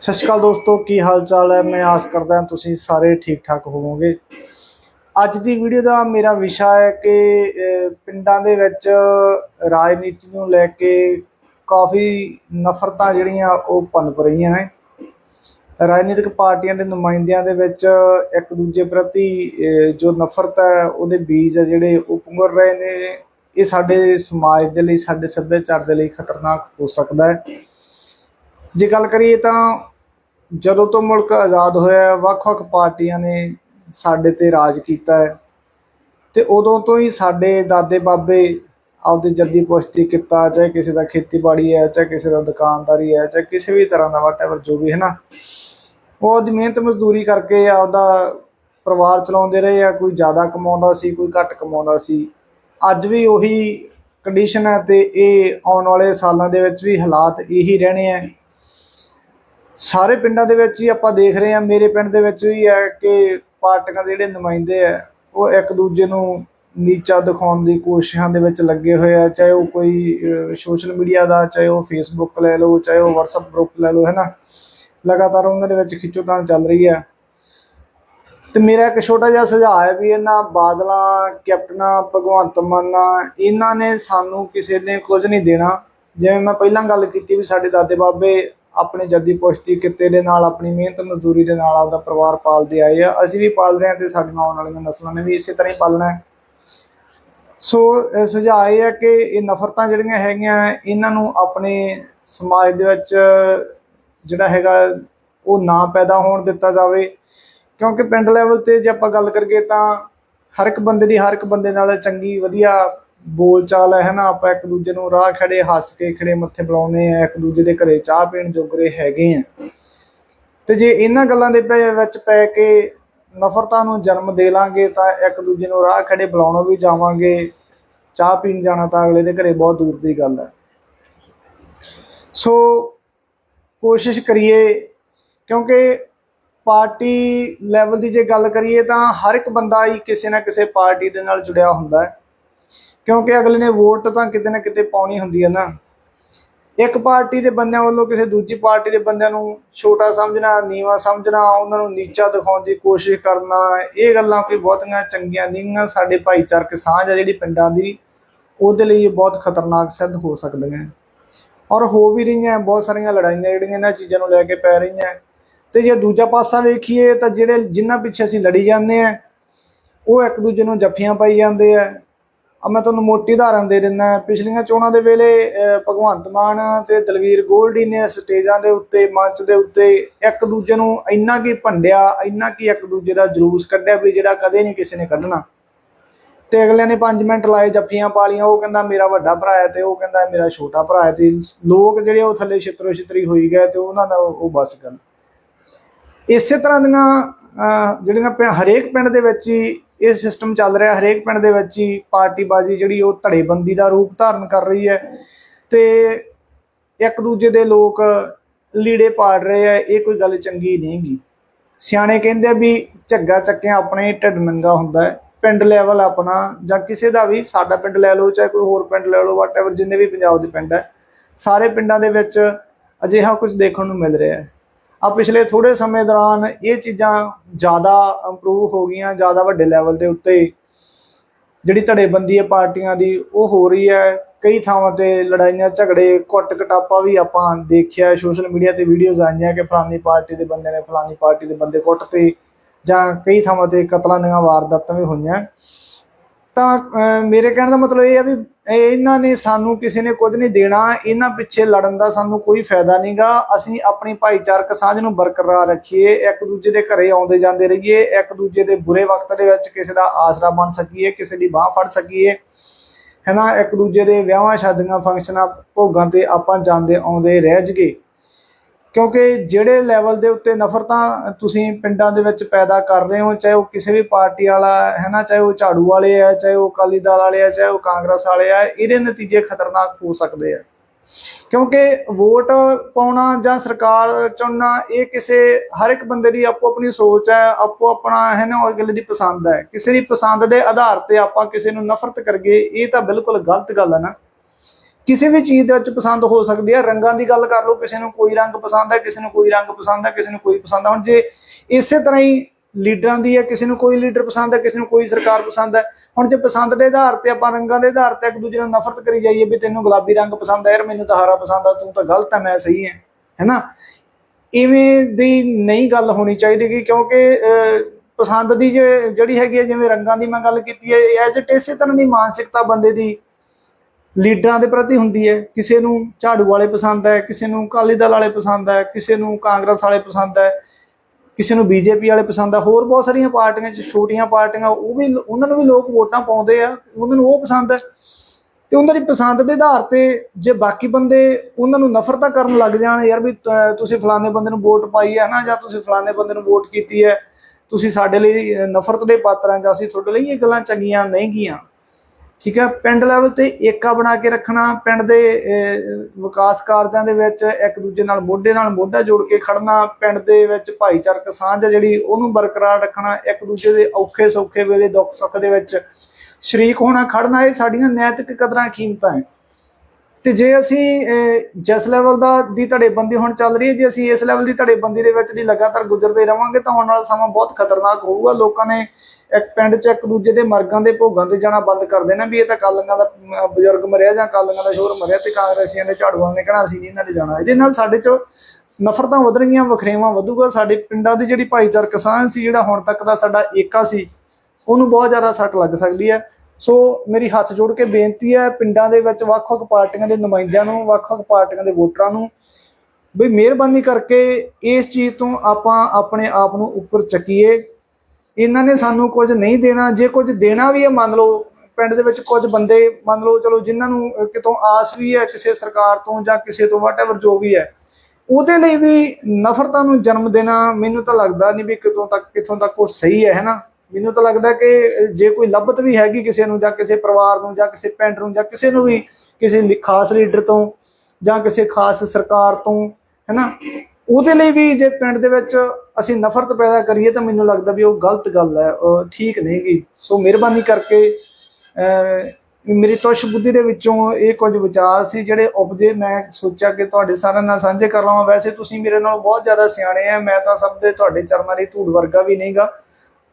ਸਤਿ ਸ਼੍ਰੀ ਅਕਾਲ ਦੋਸਤੋ, ਕੀ ਹਾਲ ਚਾਲ ਹੈ? ਮੈਂ ਆਸ ਕਰਦਾ ਹਾਂ ਤੁਸੀਂ ਸਾਰੇ ਠੀਕ ਠਾਕ ਹੋਵੋਗੇ। ਅੱਜ ਦੀ ਵੀਡੀਓ ਦਾ ਮੇਰਾ ਵਿਸ਼ਾ ਹੈ ਕਿ ਪਿੰਡਾਂ ਦੇ ਵਿੱਚ ਰਾਜਨੀਤੀ ਨੂੰ ਲੈ ਕੇ ਕਾਫੀ ਨਫ਼ਰਤਾਂ ਜਿਹੜੀਆਂ ਉਹ ਪਨਪ ਰਹੀਆਂ ਨੇ। ਰਾਜਨੀਤਿਕ ਪਾਰਟੀਆਂ ਦੇ ਨੁਮਾਇੰਦਿਆਂ ਦੇ ਵਿੱਚ ਇੱਕ ਦੂਜੇ ਪ੍ਰਤੀ ਜੋ ਨਫ਼ਰਤ ਹੈ, ਉਹਦੇ ਬੀਜ ਆ ਜਿਹੜੇ ਉਹ ਪੁੰਗਰ ਰਹੇ ਨੇ। ਇਹ ਸਾਡੇ ਸਮਾਜ ਦੇ ਲਈ, ਸਾਡੇ ਸੱਭਿਆਚਾਰ ਦੇ ਲਈ ਖਤਰਨਾਕ ਹੋ ਸਕਦਾ ਹੈ। ਜੇ ਗੱਲ ਕਰੀਏ ਤਾਂ ਜਦੋਂ ਤੋਂ ਮੁਲਕ ਆਜ਼ਾਦ ਹੋਇਆ ਵੱਖ-ਵੱਖ ਪਾਰਟੀਆਂ ਨੇ ਸਾਡੇ ਤੇ ਰਾਜ ਕੀਤਾ ਹੈ ਤੇ ਉਦੋਂ ਤੋਂ ਹੀ ਸਾਡੇ ਦਾਦੇ ਬਾਬੇ ਆਪਦੇ ਜੱਦੀ ਪੁਸ਼ਤੀ ਕੀਤਾ, ਚਾਹੇ ਕਿਸੇ ਦਾ ਖੇਤੀਬਾੜੀ ਹੈ, ਚਾਹੇ ਕਿਸੇ ਦਾ ਦੁਕਾਨਦਾਰੀ ਹੈ, ਚਾਹੇ ਕਿਸੇ ਵੀ ਤਰ੍ਹਾਂ ਦਾ ਵਾਟਐਵਰ ਜੋ ਵੀ ਹੈ ਨਾ ਉਹ ਆਪਦੀ ਮਿਹਨਤ ਮਜ਼ਦੂਰੀ ਕਰਕੇ ਆਪਦਾ ਪਰਿਵਾਰ ਚਲਾਉਂਦੇ ਰਹੇ ਆ, ਕੋਈ ਜ਼ਿਆਦਾ ਕਮਾਉਂਦਾ ਸੀ, ਕੋਈ ਘੱਟ ਕਮਾਉਂਦਾ ਸੀ। ਅੱਜ ਵੀ ਉਹੀ ਕੰਡੀਸ਼ਨ ਹੈ ਤੇ ਇਹ ਆਉਣ ਵਾਲੇ ਸਾਲਾਂ ਦੇ ਵਿੱਚ ਵੀ ਹਾਲਾਤ ਇਹੀ ਰਹਿਣੇ ਆ। ਸਾਰੇ ਪਿੰਡਾਂ ਦੇ ਵਿੱਚ ਹੀ ਆਪਾਂ ਦੇਖ ਰਹੇ ਹਾਂ, ਮੇਰੇ ਪਿੰਡ ਦੇ ਵਿੱਚ ਵੀ ਹੈ ਕਿ ਪਾਰਟੀਆਂ ਦੇ ਜਿਹੜੇ ਨੁਮਾਇੰਦੇ ਆ ਉਹ ਇੱਕ ਦੂਜੇ ਨੂੰ ਨੀਚਾ ਦਿਖਾਉਣ ਦੀ ਕੋਸ਼ਿਸ਼ਾਂ ਦੇ ਵਿੱਚ ਲੱਗੇ ਹੋਏ ਆ, ਚਾਹੇ ਉਹ ਕੋਈ ਸੋਸ਼ਲ ਮੀਡੀਆ ਦਾ, ਚਾਹੇ ਉਹ ਫੇਸਬੁੱਕ ਲੈ ਲਓ, ਚਾਹੇ ਉਹ WhatsApp ਗਰੁੱਪ ਲੈ ਲਓ ਹੈ ਨਾ ਲਗਾਤਾਰ ਉਹਨਾਂ ਦੇ ਵਿੱਚ ਖਿੱਚੋਤਾਣ ਚੱਲ ਰਹੀ ਹੈ। ਤੇ ਮੇਰਾ ਇੱਕ ਛੋਟਾ ਜਿਹਾ ਸੁਝਾਅ ਹੈ ਵੀ ਇਹਨਾਂ ਬਾਦਲਾਂ, ਕੈਪਟਨਾਂ, ਭਗਵੰਤ ਮਾਨਾ, ਇਹਨਾਂ ਨੇ ਸਾਨੂੰ ਕਿਸੇ ਨੇ ਕੁਝ ਨਹੀਂ ਦੇਣਾ। ਜਿਵੇਂ ਮੈਂ ਪਹਿਲਾਂ ਗੱਲ ਕੀਤੀ ਵੀ ਸਾਡੇ ਦਾਦੇ ਬਾਬੇ ਆਪਣੇ ਜੱਦੀ ਪੁਸ਼ਤੀ ਕਿੱਤੇ ਦੇ ਨਾਲ, ਆਪਣੀ ਮਿਹਨਤ ਮਜ਼ਦੂਰੀ ਦੇ ਨਾਲ ਆਪਦਾ ਪਰਿਵਾਰ ਪਾਲਦੇ ਆਏ ਆ। ਅਸੀਂ ਵੀ ਪਾਲ ਰਹੇ ਹਾਂ ਤੇ ਸਾਡੀਆਂ ਆਉਣ ਵਾਲੀਆਂ ਨਸਲਾਂ ਨੇ ਵੀ ਇਸੇ ਤਰ੍ਹਾਂ ਹੀ ਪਾਲਣਾ ਹੈ। ਸੋ ਸੁਝਾਅ ਇਹ ਹੈ ਕਿ ਇਹ ਨਫ਼ਰਤਾਂ ਜਿਹੜੀਆਂ ਹੈਗੀਆਂ, ਇਹਨਾਂ ਨੂੰ ਆਪਣੇ ਸਮਾਜ ਦੇ ਵਿੱਚ ਜਿਹੜਾ ਹੈਗਾ, ਉਹ ਨਾ ਪੈਦਾ ਹੋਣ ਦਿੱਤਾ ਜਾਵੇ। ਕਿਉਂਕਿ ਪਿੰਡ ਲੈਵਲ ਤੇ ਜੇ ਆਪਾਂ ਗੱਲ ਕਰੀਏ ਤਾਂ ਹਰ ਇੱਕ ਬੰਦੇ ਦੀ, ਹਰ ਇੱਕ ਬੰਦੇ ਨਾਲ ਚੰਗੀ, ਵਧੀਆ ਬੋਲਚਾਲ ਹੈ ਨਾ, ਆਪਾਂ ਇੱਕ ਦੂਜੇ ਨੂੰ ਰਾਹ ਖੜੇ ਹੱਸ ਕੇ ਖੜੇ ਮੱਥੇ ਬੁਲਾਉਂਦੇ ਆ ਇੱਕ ਦੂਜੇ ਦੇ ਘਰੇ ਚਾਹ ਪੀਣ ਜੋਗਰੇ ਹੈਗੇ ਆ ਤੇ ਜੇ ਇਹਨਾਂ ਗੱਲਾਂ ਦੇ ਪੈ- ਵਿੱਚ ਪੈ ਕੇ ਨਫ਼ਰਤਾਂ ਨੂੰ ਜਨਮ ਦੇ ਲਾਂਗੇ, ਤਾਂ ਇੱਕ ਦੂਜੇ ਨੂੰ ਰਾਹ ਖੜੇ ਬੁਲਾਉਣੋਂ ਵੀ ਜਾਵਾਂਗੇ। ਚਾਹ ਪੀਣ ਜਾਣਾ ਤਾਂ ਅਗਲੇ ਦੇ ਘਰੇ ਬਹੁਤ ਦੂਰ ਦੀ ਗੱਲ ਹੈ। ਸੋ ਕੋਸ਼ਿਸ਼ ਕਰੀਏ, ਕਿਉਂਕਿ ਪਾਰਟੀ ਲੈਵਲ ਦੀ ਜੇ ਗੱਲ ਕਰੀਏ ਤਾਂ ਹਰ ਇੱਕ ਬੰਦਾ ਹੀ ਕਿਸੇ ਨਾ ਕਿਸੇ ਪਾਰਟੀ ਦੇ ਨਾਲ ਜੁੜਿਆ ਹੁੰਦਾ ਹੈ। ਕਿਉਂਕਿ ਅਗਲੇ ਨੇ ਵੋਟ ਤਾਂ ਕਿਤੇ ਨਾ ਕਿਤੇ ਪਾਉਣੀ ਹੁੰਦੀ ਹੈ ਨਾ। ਇੱਕ ਪਾਰਟੀ ਦੇ ਬੰਦਿਆਂ ਵੱਲੋਂ ਕਿਸੇ ਦੂਜੀ ਪਾਰਟੀ ਦੇ ਬੰਦਿਆਂ ਨੂੰ ਛੋਟਾ ਸਮਝਣਾ, ਨੀਵਾ ਸਮਝਣਾ, ਉਹਨਾਂ ਨੂੰ ਨੀਚਾ ਦਿਖਾਉਣ ਦੀ ਕੋਸ਼ਿਸ਼ ਕਰਨਾ, ਇਹ ਗੱਲਾਂ ਕੋਈ ਬਹੁਤੀਆਂ ਚੰਗੀਆਂ ਨਹੀਂ ਸਾਡੇ ਭਾਈਚਾਰਕ ਸਾਂਝ ਆ ਜਿਹੜੀ ਪਿੰਡਾਂ ਦੀ, ਉਹਦੇ ਲਈ ਇਹ ਬਹੁਤ ਖਤਰਨਾਕ ਸਿੱਧ ਹੋ ਸਕਦੀਆਂ। ਔਰ ਹੋ ਵੀ ਰਹੀਆਂ, ਬਹੁਤ ਸਾਰੀਆਂ ਲੜਾਈਆਂ ਜਿਹੜੀਆਂ ਇਹਨਾਂ ਚੀਜ਼ਾਂ ਨੂੰ ਲੈ ਕੇ ਪੈ ਰਹੀਆਂ। ਤੇ ਜੇ ਦੂਜਾ ਪਾਸਾ ਵੇਖੀਏ ਤਾਂ ਜਿਹੜੇ ਜਿਨ੍ਹਾਂ ਪਿੱਛੇ ਅਸੀਂ ਲੜੀ ਜਾਂਦੇ ਆ, ਉਹ ਇੱਕ ਦੂਜੇ ਨੂੰ ਜੱਫੀਆਂ ਪਾਈ ਜਾਂਦੇ ਆ। ਆ ਮੈਂ ਤੁਹਾਨੂੰ ਮੋਟੀ ਉਦਾਹਰਨ ਦੇ ਦਿੰਦਾ ਪਿਛਲੀਆਂ ਚੋਣਾਂ ਦੇ ਵੇਲੇ ਭਗਵੰਤ ਮਾਨ ਤੇ ਦਲਵੀਰ ਗੋਲਡੀ ਨੇ ਸਟੇਜਾਂ ਦੇ ਉੱਤੇ, ਮੰਚ ਦੇ ਉੱਤੇ ਇੱਕ ਦੂਜੇ ਨੂੰ ਇੰਨਾ ਕੀ ਭੰਡਿਆ, ਇੰਨਾ ਕੀ ਇੱਕ ਦੂਜੇ ਦਾ ਜਲੂਸ ਕੱਢਿਆ ਵੀ ਜਿਹੜਾ ਕਦੇ ਨਹੀਂ ਕਿਸੇ ਨੇ ਕੱਢਣਾ। ਤੇ ਅਗਲਿਆਂ ਨੇ 5 ਮਿੰਟ ਲਾਏ, ਜੱਫੀਆਂ ਪਾ ਲੀਆਂ ਉਹ ਕਹਿੰਦਾ, ਮੇਰਾ ਵੱਡਾ ਭਰਾ ਹੈ। ਤੇ ਉਹ ਕਹਿੰਦਾ, ਮੇਰਾ ਛੋਟਾ ਭਰਾ ਹੈ। ਤੇ ਲੋਕ ਜਿਹੜੇ ਉਹ ਥੱਲੇ ਛਿੱਤਰੋ ਛਿੱਤਰੀ ਹੋਈ ਗਏ ਤੇ ਉਹਨਾਂ ਦਾ ਉਹ ਉਹ ਬਸ ਗੱਲ। ਇਸੇ ਤਰ੍ਹਾਂ ਦੀਆਂ ਜਿਹੜੀਆਂ ਪਿੰ- ਹਰੇਕ ਪਿੰਡ ਦੇ ਵਿੱਚ ਹੀ ਇਹ ਸਿਸਟਮ ਚੱਲ ਰਿਹਾ, ਹਰੇਕ ਪਿੰਡ ਦੇ ਵਿੱਚ ਹੀ ਪਾਰਟੀਬਾਜ਼ੀ ਜਿਹੜੀ ਉਹ ਧੜੇਬੰਦੀ ਦਾ ਰੂਪ ਧਾਰਨ ਕਰ ਰਹੀ ਹੈ ਤੇ ਇੱਕ ਦੂਜੇ ਦੇ ਲੋਕ ਲੀੜੇ ਪਾੜ ਰਹੇ ਆ, ਇਹ ਕੋਈ ਗੱਲ ਚੰਗੀ ਨਹੀਂਗੀ ਸਿਆਣੇ ਕਹਿੰਦੇ ਆ ਵੀ ਝੱਗਾ ਚੱਕਿਆ ਆਪਣੇ ਢਿੱਡ ਨੰਗਾ ਹੁੰਦਾ ਹੈ, ਪਿੰਡ ਲੈਵਲ ਆਪਣਾ ਜਾਂ ਕਿਸੇ ਦਾ ਵੀ, ਸਾਡਾ ਪਿੰਡ ਲੈ ਲਓ, ਚਾਹੇ ਕੋਈ ਹੋਰ ਪਿੰਡ ਲੈ ਲਓ ਵਾਟਐਵਰ ਜਿੰਨੇ ਵੀ ਪੰਜਾਬ ਦੇ ਪਿੰਡ ਹੈ, ਸਾਰੇ ਪਿੰਡਾਂ ਦੇ ਵਿੱਚ ਅਜਿਹਾ ਕੁਝ ਦੇਖਣ ਨੂੰ ਮਿਲ ਰਿਹਾ ਹੈ। ਆ ਪਿਛਲੇ ਥੋੜੇ ਸਮੇਂ ਦੌਰਾਨ ਇਹ ਚੀਜ਼ਾਂ ਜ਼ਿਆਦਾ ਇੰਪਰੂਵ ਹੋ ਗਈਆਂ, ਜ਼ਿਆਦਾ ਵੱਡੇ ਲੈਵਲ ਦੇ ਉੱਤੇ ਜਿਹੜੀ ਧੜੇਬੰਦੀ ਹੈ ਪਾਰਟੀਆਂ ਦੀ, ਉਹ ਹੋ ਰਹੀ ਹੈ। ਕਈ ਥਾਵਾਂ ਤੇ ਲੜਾਈਆਂ, ਝਗੜੇ, ਕੁੱਟ ਕਟਾਪਾ ਵੀ ਆਪਾਂ ਦੇਖਿਆ ਸੋਸ਼ਲ ਮੀਡੀਆ ਤੇ ਵੀਡੀਓਜ਼ ਆਈਆਂ ਕਿ ਫਲਾਨੀ ਪਾਰਟੀ ਦੇ ਬੰਦੇ ਨੇ ਫਲਾਨੀ ਪਾਰਟੀ ਦੇ ਬੰਦੇ ਕੁੱਟ ਤੇ ਜਾਂ ਕਈ ਥਾਵਾਂ ਤੇ ਕਤਲਾਂ ਦੀਆਂ ਵਾਰਦਾਤਾਂ ਵੀ ਹੋਈਆਂ। ਤਾਂ ਮੇਰੇ ਕਹਿਣ ਦਾ ਮਤਲਬ ਇਹ ਆ ਵੀ ਇਹਨਾਂ ਨੇ ਸਾਨੂੰ ਕਿਸੇ ਨੇ ਕੁਝ ਨਹੀਂ ਦੇਣਾ, ਇਹਨਾਂ ਪਿੱਛੇ ਲੜਨ ਦਾ ਸਾਨੂੰ ਕੋਈ ਫਾਇਦਾ ਨਹੀਂਗਾ ਅਸੀਂ ਆਪਣੀ ਭਾਈਚਾਰਕ ਸਾਂਝ ਨੂੰ ਬਰਕਰਾਰ ਰੱਖੀਏ, ਇੱਕ ਦੂਜੇ ਦੇ ਘਰੇ ਆਉਂਦੇ ਜਾਂਦੇ ਰਹੀਏ, ਇੱਕ ਦੂਜੇ ਦੇ ਬੁਰੇ ਵਕਤ ਦੇ ਵਿੱਚ ਕਿਸੇ ਦਾ ਆਸਰਾ ਬਣ ਸਕੀਏ, ਕਿਸੇ ਦੀ ਬਾਹ ਫੜ ਸਕੀਏ। ਹੈਨਾ, ਇੱਕ ਦੂਜੇ ਦੇ ਵਿਆਹਾਂ ਸ਼ਾਦੀਆਂ ਫੰਕਸ਼ਨਾਂ, ਭੋਗਾਂ ਤੇ ਆਪਾਂ ਜਾਂਦੇ ਆਉਂਦੇ ਰਹਿ ਜਗੇ ਕਿਉਂਕਿ ਜਿਹੜੇ ਲੈਵਲ ਦੇ ਉੱਤੇ ਨਫ਼ਰਤਾਂ ਤੁਸੀਂ ਪਿੰਡਾਂ ਦੇ ਵਿੱਚ ਪੈਦਾ ਕਰ ਰਹੇ ਹੋ, ਚਾਹੇ ਉਹ ਕਿਸੇ ਵੀ ਪਾਰਟੀ ਵਾਲਾ ਹੈ ਨਾ, ਚਾਹੇ ਉਹ ਝਾੜੂ ਵਾਲੇ ਆ, ਚਾਹੇ ਉਹ ਅਕਾਲੀ ਦਲ ਵਾਲੇ ਆ, ਚਾਹੇ ਉਹ ਕਾਂਗਰਸ ਵਾਲੇ ਆ, ਇਹਦੇ ਨਤੀਜੇ ਖਤਰਨਾਕ ਹੋ ਸਕਦੇ ਆ। ਕਿਉਂਕਿ ਵੋਟ ਪਾਉਣਾ ਜਾਂ ਸਰਕਾਰ ਚੁਣਨਾ, ਇਹ ਕਿਸੇ, ਹਰ ਇੱਕ ਬੰਦੇ ਦੀ ਆਪੋ ਆਪਣੀ ਸੋਚ ਹੈ, ਆਪੋ ਆਪਣਾ ਹੈ ਨਾ, ਉਹ ਅਗਲੇ ਦੀ ਪਸੰਦ ਹੈ। ਕਿਸੇ ਦੀ ਪਸੰਦ ਦੇ ਆਧਾਰ ਤੇ ਆਪਾਂ ਕਿਸੇ ਨੂੰ ਨਫ਼ਰਤ ਕਰਗੇ ਇਹ ਤਾਂ ਬਿਲਕੁਲ ਗਲਤ ਗੱਲ ਹੈ ਨਾ। ਕਿਸੇ ਵੀ ਚੀਜ਼ ਦੇ ਵਿੱਚ ਪਸੰਦ ਹੋ ਸਕਦੀ ਹੈ। ਰੰਗਾਂ ਦੀ ਗੱਲ ਕਰ ਲਓ, ਕਿਸੇ ਨੂੰ ਕੋਈ ਰੰਗ ਪਸੰਦ ਹੈ, ਕਿਸੇ ਨੂੰ ਕੋਈ ਰੰਗ ਪਸੰਦ ਹੈ, ਕਿਸੇ ਨੂੰ ਕੋਈ ਪਸੰਦ ਹੈ। ਹੁਣ ਜੇ ਇਸੇ ਤਰ੍ਹਾਂ ਹੀ ਲੀਡਰਾਂ ਦੀ ਹੈ, ਕਿਸੇ ਨੂੰ ਕੋਈ ਲੀਡਰ ਪਸੰਦ ਹੈ, ਕਿਸੇ ਨੂੰ ਕੋਈ ਸਰਕਾਰ ਪਸੰਦ ਹੈ। ਹੁਣ ਜੇ ਪਸੰਦ ਦੇ ਆਧਾਰ ਤੇ ਆਪਾਂ ਰੰਗਾਂ ਦੇ ਆਧਾਰ ਤੇ ਇੱਕ ਦੂਜੇ ਨੂੰ ਨਫ਼ਰਤ ਕਰੀ ਜਾਈਏ ਵੀ ਤੈਨੂੰ ਗੁਲਾਬੀ ਰੰਗ ਪਸੰਦ ਹੈ, ਯਾਰ ਮੈਨੂੰ ਤਾਂ ਹਰਾ ਪਸੰਦ ਆ, ਤੂੰ ਤਾਂ ਗਲਤ ਹੈ ਮੈਂ ਸਹੀ ਹੈ ਹੈਨਾ ਇਵੇਂ ਦੀ ਨਹੀਂ ਗੱਲ ਹੋਣੀ ਚਾਹੀਦੀ ਗੀ, ਕਿਉਂਕਿ ਪਸੰਦ ਦੀ ਜੇ- ਜਿਹੜੀ ਹੈਗੀ ਹੈ, ਜਿਵੇਂ ਰੰਗਾਂ ਦੀ ਮੈਂ ਗੱਲ ਕੀਤੀ ਹੈ ਐਜ਼ ਇਟ ਇਸੇ ਤਰ੍ਹਾਂ ਦੀ ਮਾਨਸਿਕਤਾ ਬੰਦੇ ਦੀ ਲੀਡਰਾਂ ਦੇ ਪ੍ਰਤੀ ਹੁੰਦੀ ਹੈ, ਕਿਸੇ ਨੂੰ ਝਾੜੂ ਵਾਲੇ ਪਸੰਦ ਹੈ, ਕਿਸੇ ਨੂੰ ਅਕਾਲੀ ਦਲ ਵਾਲੇ ਪਸੰਦ ਹੈ, ਕਿਸੇ ਨੂੰ ਕਾਂਗਰਸ ਵਾਲੇ ਪਸੰਦ ਹੈ, ਕਿਸੇ ਨੂੰ ਬੀਜੇਪੀ ਵਾਲੇ ਪਸੰਦ ਆ ਹੋਰ ਬਹੁਤ ਸਾਰੀਆਂ ਪਾਰਟੀਆਂ ਚ, ਛੋਟੀਆਂ ਪਾਰਟੀਆਂ, ਉਹ ਵੀ ਉਹਨਾਂ ਨੂੰ ਵੀ ਲੋਕ ਵੋਟਾਂ ਪਾਉਂਦੇ ਆ, ਉਹਨਾਂ ਨੂੰ ਉਹ ਪਸੰਦ ਹੈ। ਤੇ ਉਹਨਾਂ ਦੀ ਪਸੰਦ ਦੇ ਆਧਾਰ ਤੇ ਜੇ ਬਾਕੀ ਬੰਦੇ ਉਹਨਾਂ ਨੂੰ ਨਫ਼ਰਤਾ ਕਰਨ ਲੱਗ ਜਾਣ, ਯਾਰ ਵੀ ਤ- ਤੁਸੀਂ ਫਲਾਣੇ ਬੰਦੇ ਨੂੰ ਵੋਟ ਪਾਈ ਹੈ ਨਾ, ਜਾਂ ਤੁਸੀਂ ਫਲਾਣੇ ਬੰਦੇ ਨੂੰ ਵੋਟ ਕੀਤੀ ਹੈ, ਤੁਸੀਂ ਸਾਡੇ ਲਈ ਨਫ਼ਰਤ ਦੇ ਪਾਤਰ ਆ ਜਾਂ ਅਸੀਂ ਤੁਹਾਡੇ ਲਈ ਇਹ ਗੱਲਾਂ ਚੰਗੀਆਂ ਨਹੀਂ ਗੀਆਂ ਠੀਕ ਹੈ, ਪਿੰਡ ਲੈਵਲ ਤੇ ਏਕਾ ਬਣਾ ਕੇ ਰੱਖਣਾ, ਪਿੰਡ ਦੇ ਵਿਕਾਸ ਕਾਰਜਾਂ ਦੇ ਵਿੱਚ ਇੱਕ ਦੂਜੇ ਨਾਲ ਮੋਢੇ ਨਾਲ ਮੋਢਾ ਜੋੜ ਕੇ ਖੜਨਾ, ਪਿੰਡ ਦੇ ਵਿੱਚ ਭਾਈਚਾਰਕ ਸਾਂਝ ਹੈ ਜਿਹੜੀ, ਉਹਨੂੰ ਬਰਕਰਾਰ ਰੱਖਣਾ, ਇੱਕ ਦੂਜੇ ਦੇ ਔਖੇ ਸੌਖੇ ਵੇਲੇ ਦੁੱਖ ਸੁੱਖ ਦੇ ਵਿੱਚ ਸ਼ਰੀਕ ਹੋਣਾ, ਖੜਨਾ, ਇਹ ਸਾਡੀਆਂ ਨੈਤਿਕ ਕਦਰਾਂ, ਕੀਮਤਾਂ ਹੈ। ਤੇ ਜੇ ਅਸੀਂ ਜਿਸ ਲੈਵਲ ਦਾ ਦੀ ਧੜੇਬੰਦੀ ਹੁਣ ਚੱਲ ਰਹੀ ਹੈ, ਜੇ ਅਸੀਂ ਇਸ ਲੈਵਲ ਦੀ ਧੜੇਬੰਦੀ ਦੇ ਵਿੱਚ ਦੀ ਲਗਾਤਾਰ ਗੁਜ਼ਰਦੇ ਰਵਾਂਗੇ, ਤਾਂ ਆਉਣ ਵਾਲਾ ਸਮਾਂ ਬਹੁਤ ਖਤਰਨਾਕ ਹੋਊਗਾ। ਲੋਕਾਂ ਨੇ ਇੱਕ ਪਿੰਡ 'ਚ ਇੱਕ ਦੂਜੇ ਦੇ ਮਰਗਾਂ ਦੇ ਭੋਗਾਂ ਤੇ ਜਾਣਾ ਬੰਦ ਕਰ ਦੇਣਾ ਵੀ ਇਹ ਤਾਂ ਕਾਲੀਆਂ ਦਾ ਬਜ਼ੁਰਗ ਮਰਿਆ ਜਾਂ ਕਾਲੀਆਂ ਦਾ ਸ਼ੋਰ ਮਰਿਆ ਤੇ ਕਾਂਗਰਸੀਆਂ ਨੇ ਝਾੜੂਆਂ ਨੇ ਕਹਿਣਾ ਅਸੀਂ ਨਹੀਂ ਇਹਨਾਂ ਦੇ ਜਾਣਾ। ਇਹਦੇ ਨਾਲ ਸਾਡੇ 'ਚ ਨਫ਼ਰਤਾਂ ਵਧਣਗੀਆਂ, ਵਖਰੇਵਾਂ ਵਧੂਗਾ। ਸਾਡੇ ਪਿੰਡਾਂ ਦੀ ਜਿਹੜੀ ਭਾਈਚਾਰਕ ਸਾਂਝ ਸੀ, ਜਿਹੜਾ ਹੁਣ ਤੱਕ ਦਾ ਸਾਡਾ ਏਕਾ ਸੀ, ਉਹਨੂੰ ਬਹੁਤ ਜ਼ਿਆਦਾ ਸੱਟ ਲੱਗ ਸਕਦੀ ਹੈ। ਸੋ ਮੇਰੀ ਹੱਥ ਜੋੜ ਕੇ ਬੇਨਤੀ ਹੈ ਪਿੰਡਾਂ ਦੇ ਵਿੱਚ ਵੱਖ-ਵੱਖ ਪਾਰਟੀਆਂ ਦੇ ਨੁਮਾਇੰਦਿਆਂ ਨੂੰ, ਵੱਖ-ਵੱਖ ਪਾਰਟੀਆਂ ਦੇ ਵੋਟਰਾਂ ਨੂੰ ਵੀ ਮਿਹਰਬਾਨੀ ਕਰਕੇ ਇਸ ਚੀਜ਼ ਤੋਂ ਆਪਾਂ ਆਪਣੇ ਆਪ ਨੂੰ ਉੱਪਰ ਚੱਕੀਏ। ਇਹਨਾਂ ਨੇ ਸਾਨੂੰ ਕੁਝ ਨਹੀਂ ਦੇਣਾ। ਜੇ ਕੁਝ ਦੇਣਾ ਵੀ ਹੈ, ਮੰਨ ਲਓ ਪਿੰਡ ਦੇ ਵਿੱਚ ਕੁਝ ਬੰਦੇ, ਮੰਨ ਲਓ ਚਲੋ ਜਿਨ੍ਹਾਂ ਨੂੰ ਕਿਤੋਂ ਆਸ ਵੀ ਹੈ ਕਿਸੇ ਸਰਕਾਰ ਤੋਂ ਜਾਂ ਕਿਸੇ ਤੋਂ ਵਾਟਐਵਰ ਜੋ ਵੀ ਹੈ, ਉਹਦੇ ਲਈ ਵੀ ਨਫ਼ਰਤਾਂ ਨੂੰ ਜਨਮ ਦੇਣਾ ਮੈਨੂੰ ਤਾਂ ਲੱਗਦਾ ਨਹੀਂ ਵੀ ਕਿਤੋਂ ਤੱਕ, ਕਿੱਥੋਂ ਤੱਕ ਉਹ ਸਹੀ ਹੈ ਹੈ ਨਾ? ਮੈਨੂੰ ਤਾਂ ਲੱਗਦਾ ਕਿ ਜੇ ਕੋਈ ਲੱਭਤ ਵੀ ਹੈਗੀ ਕਿਸੇ ਨੂੰ ਜਾਂ ਕਿਸੇ ਪਰਿਵਾਰ ਨੂੰ ਜਾਂ ਕਿਸੇ ਪਿੰਡ ਨੂੰ ਜਾਂ ਕਿਸੇ ਨੂੰ ਵੀ ਕਿਸੇ ਖਾਸ ਲੀਡਰ ਤੋਂ ਜਾਂ ਕਿਸੇ ਖਾਸ ਸਰਕਾਰ ਤੋਂ ਹੈਨਾ ਉਹਦੇ ਲਈ ਵੀ ਜੇ ਪਿੰਡ ਦੇ ਵਿੱਚ ਅਸੀਂ ਨਫ਼ਰਤ ਪੈਦਾ ਕਰੀਏ ਤਾਂ ਮੈਨੂੰ ਲੱਗਦਾ ਵੀ ਉਹ ਗਲਤ ਗੱਲ ਹੈ ਉਹ ਠੀਕ ਨਹੀਂਗੀ ਸੋ ਮਿਹਰਬਾਨੀ ਕਰਕੇ ਅਹ, ਮੇਰੀ ਤੁਸ਼ ਬੁੱਧੀ ਦੇ ਵਿੱਚੋਂ ਇਹ ਕੁਝ ਵਿਚਾਰ ਸੀ ਜਿਹੜੇ ਉਪਜੇ। ਮੈਂ ਸੋਚਿਆ ਕਿ ਤੁਹਾਡੇ ਸਾਰਿਆਂ ਨਾਲ ਸਾਂਝੇ ਕਰ ਲਵਾਂ। ਵੈਸੇ ਤੁਸੀਂ ਮੇਰੇ ਨਾਲ ਬਹੁਤ ਜ਼ਿਆਦਾ ਸਿਆਣੇ ਆ। ਮੈਂ ਤਾਂ ਸਭ ਦੇ ਤੁਹਾਡੇ ਚਰਨਾਂ ਦੀ ਧੂੜ ਵਰਗਾ ਵੀ ਨਹੀਂਗਾ।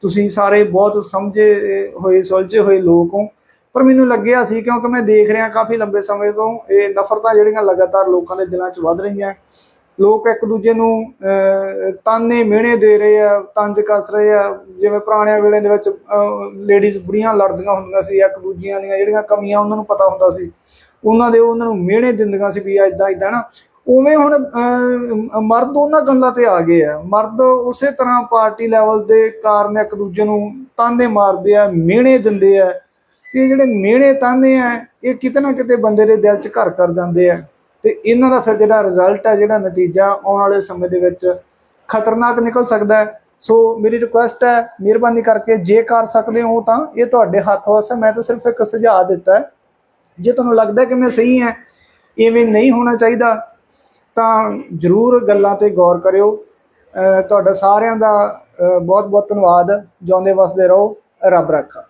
ਤੁਸੀਂ ਸਾਰੇ ਬਹੁਤ ਸਮਝੇ ਹੋਏ ਸੁਲਝੇ ਹੋਏ ਲੋਕ ਹੋ। ਪਰ ਮੈਨੂੰ ਲੱਗਿਆ ਸੀ ਕਿਉਂਕਿ ਮੈਂ ਦੇਖ ਰਿਹਾ ਕਾਫੀ ਲੰਬੇ ਸਮੇਂ ਤੋਂ ਇਹ ਨਫ਼ਰਤਾਂ ਜਿਹੜੀਆਂ ਲਗਾਤਾਰ ਲੋਕਾਂ ਦੇ ਦਿਲਾਂ 'ਚ ਵੱਧ ਰਹੀਆਂ। ਲੋਕ ਇੱਕ ਦੂਜੇ ਨੂੰ ਅਹ, ਤਾਨੇ ਮਿਹਣੇ ਦੇ ਰਹੇ ਆ ਤੰਜ ਕੱਸ ਰਹੇ ਆ। ਜਿਵੇਂ ਪੁਰਾਣਿਆਂ ਵੇਲੇ ਦੇ ਵਿੱਚ ਲੇਡੀਜ਼ ਬੁੜੀਆਂ ਲੜਦੀਆਂ ਹੁੰਦੀਆਂ ਸੀ ਇੱਕ ਦੂਜੀਆਂ ਦੀਆਂ ਜਿਹੜੀਆਂ ਕਮੀਆਂ ਉਹਨਾਂ ਨੂੰ ਪਤਾ ਹੁੰਦਾ ਸੀ। ਉਹਨਾਂ ਦੇ ਉਹਨਾਂ ਨੂੰ ਮਿਹਣੇ ਦਿੰਦੀਆਂ ਸੀ ਵੀ ਇਦਾਂ ਇਦਾਂ ਨਾ। ਉਵੇਂ ਹੁਣ ਮਰਦ ਉਹਨਾਂ ਗੱਲਾਂ ਤੇ ਆ ਗਏ ਆ। ਮਰਦ ਉਸੇ ਤਰ੍ਹਾਂ ਪਾਰਟੀ ਲੈਵਲ ਦੇ ਕਾਰਨ ਇੱਕ ਦੂਜੇ ਨੂੰ ਤਾਨੇ ਮਾਰਦੇ ਆ, ਮਿਹਣੇ ਦਿੰਦੇ ਆ। ਤੇ ਇਹ ਜਿਹੜੇ ਮਿਹਣੇ ਤਾਨੇ ਆ, ਇਹ ਕਿਤੇ ਨਾ ਕਿਤੇ ਬੰਦੇ ਦੇ ਦਿਲ 'ਚ ਘਰ ਕਰ ਜਾਂਦੇ ਆ। ਤੇ ਇਹਨਾਂ ਦਾ ਫਿਰ ਜਿਹੜਾ ਰਿਜ਼ਲਟ ਹੈ ਜਿਹੜਾ ਨਤੀਜਾ ਆਉਣ ਵਾਲੇ ਸਮੇਂ ਦੇ ਵਿੱਚ ਖਤਰਨਾਕ ਨਿਕਲ ਸਕਦਾ ਹੈ। ਸੋ ਮੇਰੀ ਰਿਕੁਐਸਟ ਹੈ, ਮਿਹਰਬਾਨੀ ਕਰਕੇ ਜੇ ਕਰ ਸਕਦੇ ਹੋ ਤਾਂ ਇਹ ਤੁਹਾਡੇ ਹੱਥ ਵਾਸਤੇ ਮੈਂ ਤਾਂ ਸਿਰਫ ਇੱਕ ਸੁਝਾਅ ਦਿੱਤਾ ਹੈ। ਜੇ ਤੁਹਾਨੂੰ ਲੱਗਦਾ ਕਿ ਮੈਂ ਸਹੀ ਹਾਂ, ਇਵੇਂ ਨਹੀਂ ਹੋਣਾ ਚਾਹੀਦਾ ਤਾਂ ਜਰੂਰ ਗੱਲਾਂ ਤੇ ਗੌਰ ਕਰਿਓ। ਤੁਹਾਡਾ ਸਾਰਿਆਂ ਦਾ ਬਹੁਤ ਬਹੁਤ ਧੰਨਵਾਦ। ਜਿਉਂਦੇ ਵਸਦੇ ਰਹੋ। ਰੱਬ ਰੱਖਾ।